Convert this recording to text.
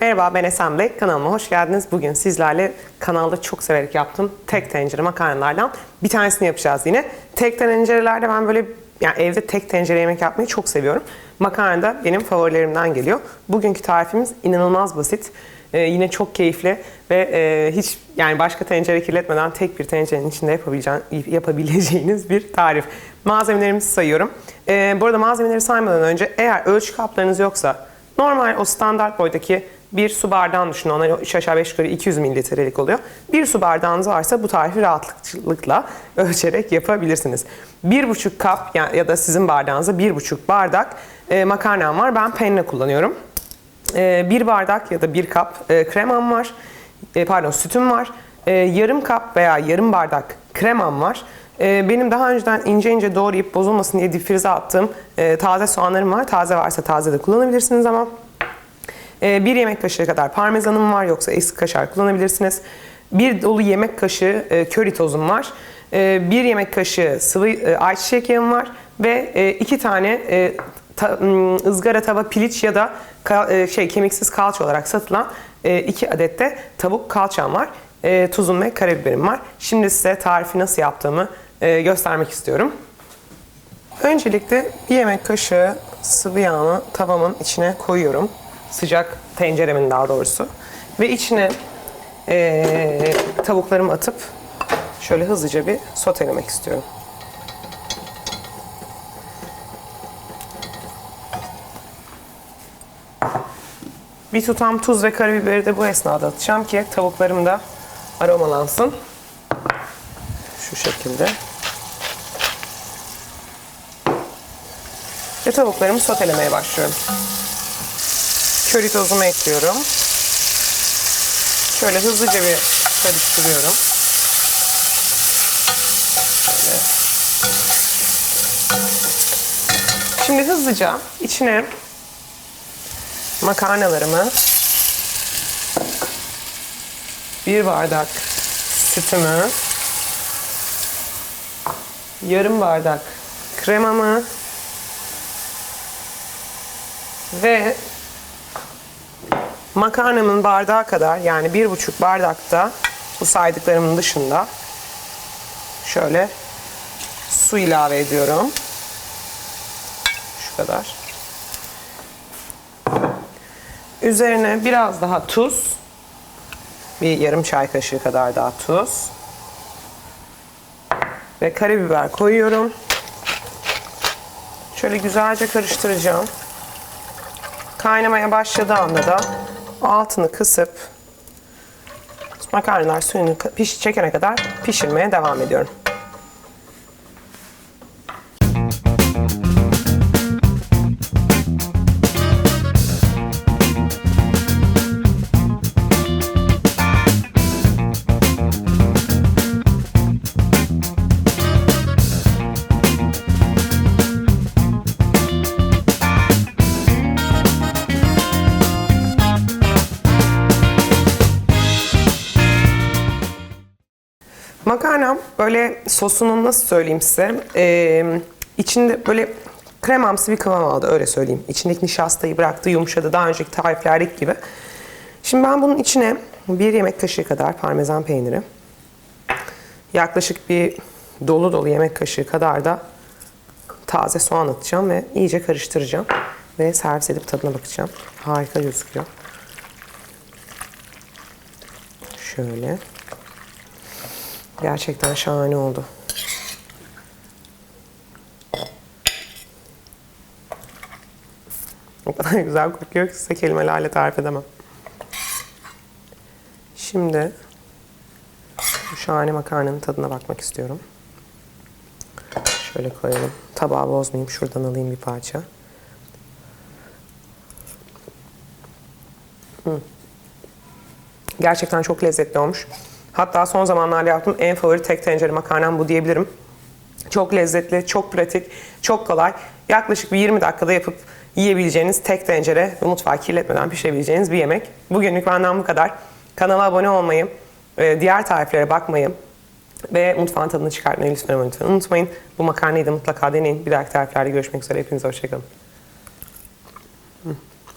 Merhaba ben Esen Bey. Kanalıma hoş geldiniz. Bugün sizlerle kanalda çok severek yaptığım tek tencere makarnalardan bir tanesini yapacağız yine. Tek tencerelerde ben böyle yani evde tek tencere yemek yapmayı çok seviyorum. Makarna da benim favorilerimden geliyor. Bugünkü tarifimiz inanılmaz basit. Ee, yine çok keyifli ve e, hiç yani başka tencere kirletmeden tek bir tencerenin içinde yapabileceğin- yapabileceğiniz bir tarif. Malzemelerimizi sayıyorum. Ee, bu arada malzemeleri saymadan önce eğer ölçü kaplarınız yoksa normal o standart boydaki bir su bardağını düşünün. Onlar 3 aşağı 5 yukarı 200 mililitrelik oluyor. Bir su bardağınız varsa bu tarifi rahatlıkla ölçerek yapabilirsiniz. 1,5 kap ya da sizin bardağınızda 1,5 bardak e, makarnam var. Ben penne kullanıyorum. E, bir bardak ya da bir kap e, kremam var. E, pardon sütüm var. E, yarım kap veya yarım bardak kremam var. E, benim daha önceden ince ince doğrayıp bozulmasın diye difrize attığım e, taze soğanlarım var. Taze varsa taze de kullanabilirsiniz ama. E, bir yemek kaşığı kadar parmesanım var yoksa eski kaşar kullanabilirsiniz. Bir dolu yemek kaşığı e, köri tozum var. E, bir yemek kaşığı sıvı e, ayçiçek yağım var ve e, iki tane e, ta- ızgara tava piliç ya da ka- e, şey kemiksiz kalça olarak satılan e, iki adet de tavuk kalçam var. E, tuzum ve karabiberim var. Şimdi size tarifi nasıl yaptığımı e, göstermek istiyorum. Öncelikle bir yemek kaşığı sıvı yağını tavamın içine koyuyorum. Sıcak tenceremin daha doğrusu. Ve içine eee, tavuklarımı atıp şöyle hızlıca bir sotelemek istiyorum. Bir tutam tuz ve karabiberi de bu esnada atacağım ki tavuklarım da aromalansın. Şu şekilde. Ve tavuklarımı sotelemeye başlıyorum. Köri tozumu ekliyorum. Şöyle hızlıca bir karıştırıyorum. Şöyle. Şimdi hızlıca içine makarnalarımı bir bardak sütümü yarım bardak kremamı ve makarnamın bardağı kadar yani bir buçuk bardakta bu saydıklarımın dışında şöyle su ilave ediyorum. Şu kadar. Üzerine biraz daha tuz. Bir yarım çay kaşığı kadar daha tuz. Ve karabiber koyuyorum. Şöyle güzelce karıştıracağım. Kaynamaya başladığı anda da altını kısıp makarnalar suyunu çekene kadar pişirmeye devam ediyorum. Makarnam böyle sosunun nasıl söyleyeyim size ee, içinde böyle kremamsı bir kıvam aldı öyle söyleyeyim. İçindeki nişastayı bıraktı yumuşadı daha önceki tariflerdeki gibi. Şimdi ben bunun içine bir yemek kaşığı kadar parmesan peyniri yaklaşık bir dolu dolu yemek kaşığı kadar da taze soğan atacağım ve iyice karıştıracağım. Ve servis edip tadına bakacağım. Harika gözüküyor. Şöyle. Gerçekten şahane oldu. O kadar güzel kokuyor ki size kelimelerle tarif edemem. Şimdi bu şahane makarnanın tadına bakmak istiyorum. Şöyle koyalım. Tabağı bozmayayım. Şuradan alayım bir parça. Hı. Gerçekten çok lezzetli olmuş. Hatta son zamanlarda yaptığım en favori tek tencere makarnam bu diyebilirim. Çok lezzetli, çok pratik, çok kolay. Yaklaşık bir 20 dakikada yapıp yiyebileceğiniz tek tencere ve mutfağı kirletmeden pişirebileceğiniz bir yemek. Bugünlük benden bu kadar. Kanala abone olmayı, e, diğer tariflere bakmayı ve mutfağın tadını çıkartmayı lütfen unutmayın. Bu makarnayı da mutlaka deneyin. Bir dahaki tariflerde görüşmek üzere. Hepinize hoşçakalın.